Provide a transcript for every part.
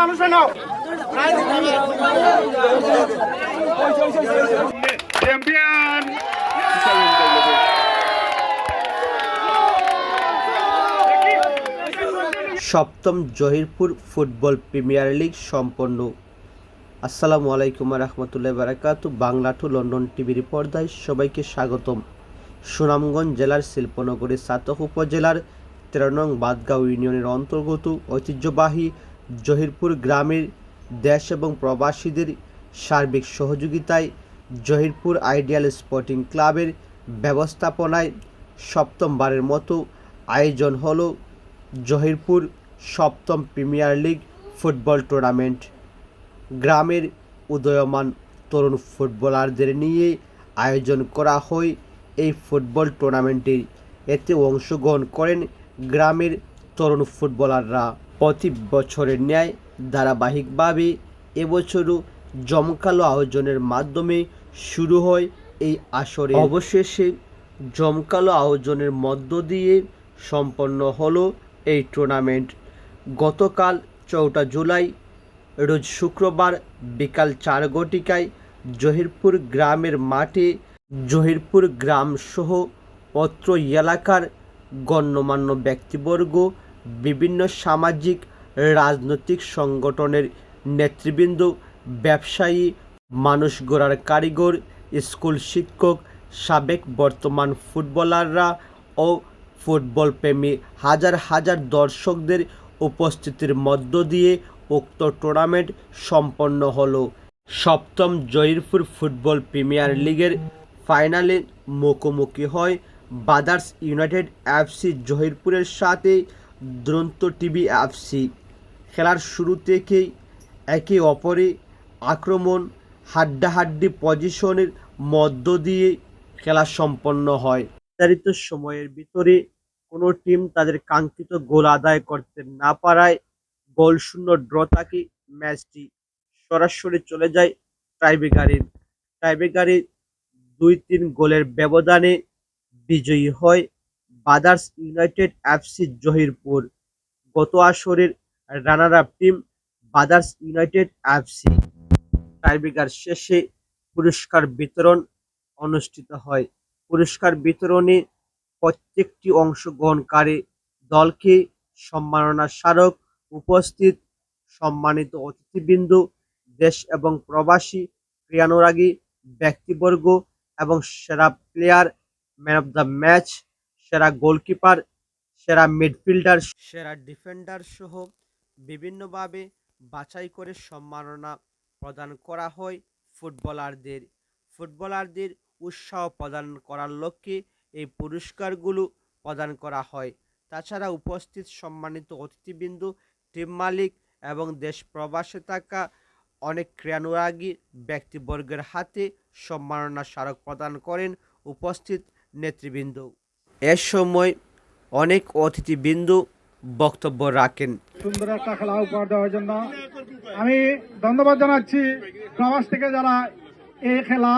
মানুষ নাও চ্যাম্পিয়ন সপ্তম Jahirpur football premier league সম্পন্ন। আসসালামু আলাইকুম রহমতুল্লাহ বারাকাত বাংলা টু লন্ডন টিভির পর্দায় সবাইকে স্বাগতম। সুনামগঞ্জ জেলার শিল্পনগরী সাতক উপজেলার তেরো নং বাদগাঁও ইউনিয়নের অন্তর্গত ঐতিহ্যবাহী জহিরপুর গ্রামের দেশ এবং প্রবাসীদের সার্বিক সহযোগিতায় জহিরপুর আইডিয়াল স্পোর্টিং ক্লাবের ব্যবস্থাপনায় সপ্তমবারের মতো আয়োজন হল জহিরপুর সপ্তম প্রিমিয়ার লিগ ফুটবল টুর্নামেন্ট। গ্রামের উদয়মান তরুণ ফুটবলারদের নিয়ে আয়োজন করা হয় এই ফুটবল টুর্নামেন্টের এতে অংশগ্রহণ করেন গ্রামের তরুণ ফুটবলাররা। প্রতি বছরের ন্যায় ধারাবাহিকভাবে এবছরও জমকালো আয়োজনের মাধ্যমে শুরু হয় এই আসরে অবশেষে জমকালো আয়োজনের মধ্য দিয়ে সম্পন্ন হলো এই টুর্নামেন্ট গতকাল চৌঠা জুলাই, রোজ শুক্রবার বিকাল চার ঘটিকায় জহিরপুর গ্রামের মাঠে জহিরপুর গ্রাম সহ অত্র এলাকার গণ্যমান্য ব্যক্তিবর্গ বিভিন্ন সামাজিক, রাজনৈতিক সংগঠনের নেতৃবৃন্দ, ব্যবসায়ী, মানুষ গড়ার কারিগর, স্কুল শিক্ষক, সাবেক বর্তমান ফুটবলাররা ও ফুটবল প্রেমী হাজার হাজার দর্শকদের উপস্থিতির মধ্য দিয়ে উক্ত টুর্নামেন্ট সম্পন্ন হলো। সপ্তম জয়ীরপুর ফুটবল প্রিমিয়ার লিগের ফাইনালে মুখোমুখি হয় বাদার্স ইউনাইটেড এফসি জহিরপুরের সাথে দুরন্ত টিভি এফসি খেলার শুরু থেকেই একে অপরে আক্রমণ, হাড্ডাহাড্ডি পজিশনের মধ্য দিয়ে খেলা সম্পন্ন হয়। নির্ধারিত সময়ের ভিতরে কোনো টিম তাদের কাঙ্ক্ষিত গোল আদায় করতে না পারায় গোল শূন্য ড্র থাকে ম্যাচটি। সরাসরি চলে যায় টাইব্রেকারে। টাইব্রেকারে দুই তিন গোলের ব্যবধানে বিজয়ী হয় বাদার্স ইউনাইটেড এফসি জহিরপুর। গত আসরের runner up team brothers United FC. Tiebreaker শেষে পুরস্কার বিতরণ অনুষ্ঠিত হয়। পুরস্কার বিতরণে প্রত্যেকটি অংশগ্রহণকারী দলকে সম্মাননা স্মারক, উপস্থিত সম্মানিত অতিথিবৃন্দ, দেশ এবং প্রবাসী ক্রিয়ানুরাগী ব্যক্তিবর্গ এবং সেরা player, man of the match সেরা গোলকিপার, সেরা মিডফিল্ডার সেরা ডিফেন্ডার সহ বিভিন্নভাবে বাছাই করে সম্মাননা প্রদান করা হয় ফুটবলারদের। ফুটবলারদের উৎসাহ প্রদান করার লক্ষ্যে এই পুরস্কারগুলো প্রদান করা হয়। তাছাড়া উপস্থিত সম্মানিত অতিথিবৃন্দ, টিম মালিক এবং দেশ প্রবাসে থাকা অনেক ক্রিয়ানুরাগী ব্যক্তিবর্গের হাতে সম্মাননা স্মারক প্রদান করেন উপস্থিত নেতৃবৃন্দ। এ সময় অনেক অতিথিবৃন্দ বক্তব্য রাখেন। সুন্দর একটা খেলা উপহার দেওয়ার জন্য। আমি ধন্যবাদ জানাচ্ছি প্রবাস থেকে যারা এই খেলা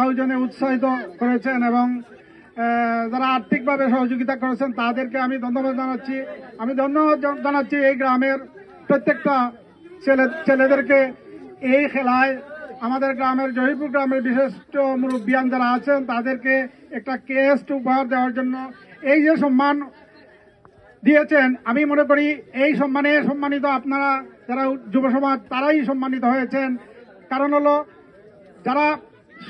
আয়োজনে উৎসাহিত করেছেন এবং যারা আর্থিকভাবে সহযোগিতা করেছেন তাদেরকে আমি ধন্যবাদ জানাচ্ছি। আমি ধন্যবাদ জানাচ্ছি এই গ্রামের প্রত্যেকটা ছেলে, ছেলেদেরকে এই খেলায় আমাদের গ্রামের জহিপুর গ্রামের বিশিষ্ট মুরব্বিয়ান যারা আছেন, তাদেরকে একটা কেস্ট উপহার দেওয়ার জন্য এই যে সম্মান দিয়েছেন, আমি মনে করি এই সম্মানে সম্মানিত আপনারা যারা যুব সমাজ, তারাই সম্মানিত হয়েছেন। কারণ হলো, যারা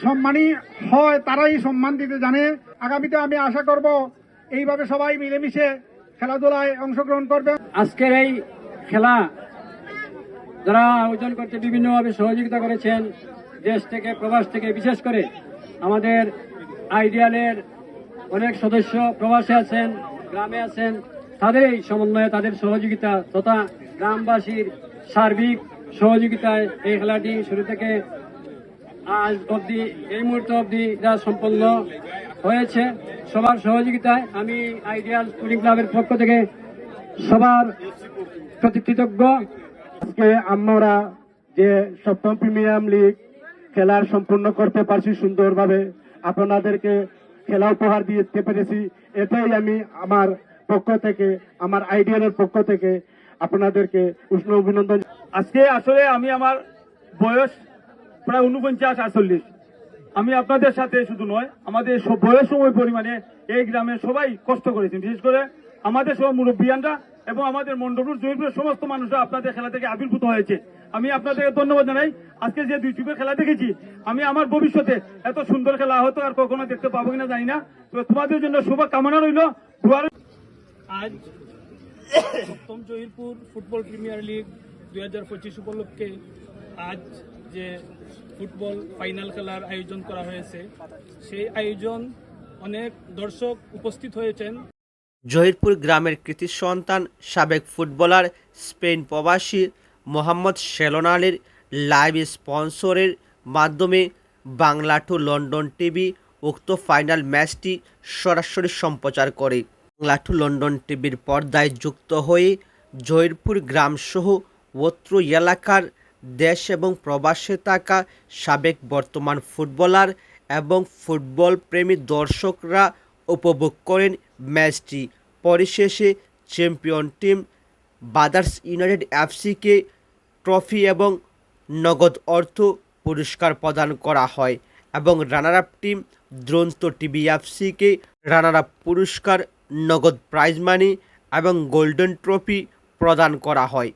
সম্মানী হয়, তারাই সম্মান দিতে জানে। আগামীতে আমি আশা করব এইভাবে সবাই মিলেমিশে খেলাধুলায় অংশগ্রহণ করবেন। আজকের এই খেলা যারা আয়োজন করতে বিভিন্নভাবে সহযোগিতা করেছেন, দেশ থেকে, প্রবাস থেকে, বিশেষ করে আমাদের আইডিয়ালের অনেক সদস্য প্রবাসে আছেন, গ্রামে আছেন, তাদের এই সমন্বয়ে তাদের সহযোগিতা তথা গ্রামবাসীর সার্বিক সহযোগিতায় এই খেলাটি শুরু থেকে আজ অবধি, এই মুহূর্ত অবধি যা সম্পন্ন হয়েছে, সবার সহযোগিতায় আমি আইডিয়াল স্পোর্টিং ক্লাবের পক্ষ থেকে সবার প্রতি কৃতজ্ঞ। আজকে আমরা যে সপ্তম প্রিমিয়াম লিগ খেলার সম্পূর্ণ করতে পারছি সুন্দরভাবে, আপনাদেরকে খেলা উপহার দিতে পেরেছি। এটাই আমি আমার পক্ষ থেকে, আমার আইডিয়ালের পক্ষ থেকে আপনাদেরকে উষ্ণ অভিনন্দন। আজকে আসলে আমি আমার বয়স প্রায় উনপঞ্চাশ আটচল্লিশ। আমি আপনাদের সাথে শুধু নয়, আমাদের বয়স সময় পরিমাণে এই গ্রামে সবাই কষ্ট করেছেন। বিশেষ করে আমাদের সব মুরব্বিয়ানরা এবং আমাদের মন্ডপুর জয়পুরের সমস্ত মানুষরা আপনাদের খেলা থেকে আবির্ভূত হয়েছে। আমি আপনাদেরকে ধন্যবাদ জানাই। আজকে যে দুই চুপের খেলা দেখেছি, আমি আমার ভবিষ্যতে এত সুন্দর খেলা হয়তো আর কখনো দেখতে পাবো কিনা জানি না। তো তোমাদের জন্য শুভ কামনা রইল আজ সপ্তম জহিরপুর ফুটবল প্রিমিয়ার লিগ দুই হাজার পঁচিশ উপলক্ষে আজ যে ফুটবল ফাইনাল খেলার আয়োজন করা হয়েছে, সেই আয়োজন অনেক দর্শক উপস্থিত হয়েছেন। জহিরপুর গ্রামের কৃতি সন্তান, সাবেক ফুটবলার, স্পেন প্রবাসী মোহাম্মদ সেলন আলীর লাইভ স্পন্সরের মাধ্যমে বাংলা টু লন্ডন টিভি উক্ত ফাইনাল ম্যাচটি সরাসরি সম্প্রচার করে। বাংলা টু লন্ডন টিভির পর্দায় যুক্ত হয়ে জহিরপুর গ্রামসহ অত্র এলাকার দেশ এবং প্রবাসে থাকা সাবেক বর্তমান ফুটবলার এবং ফুটবল প্রেমী দর্শকরা উপভোগ করেন ম্যাচটি। পরিশেষে চ্যাম্পিয়ন টিম বাদার্স ইউনাইটেড এফসিকে ট্রফি এবং নগদ অর্থ পুরস্কার প্রদান করা হয় এবং রানার আপ টিম দ্রন্ত টিভি এফসিকে রানার আপ পুরস্কার, নগদ প্রাইজ মানি এবং গোল্ডেন ট্রফি প্রদান করা হয়।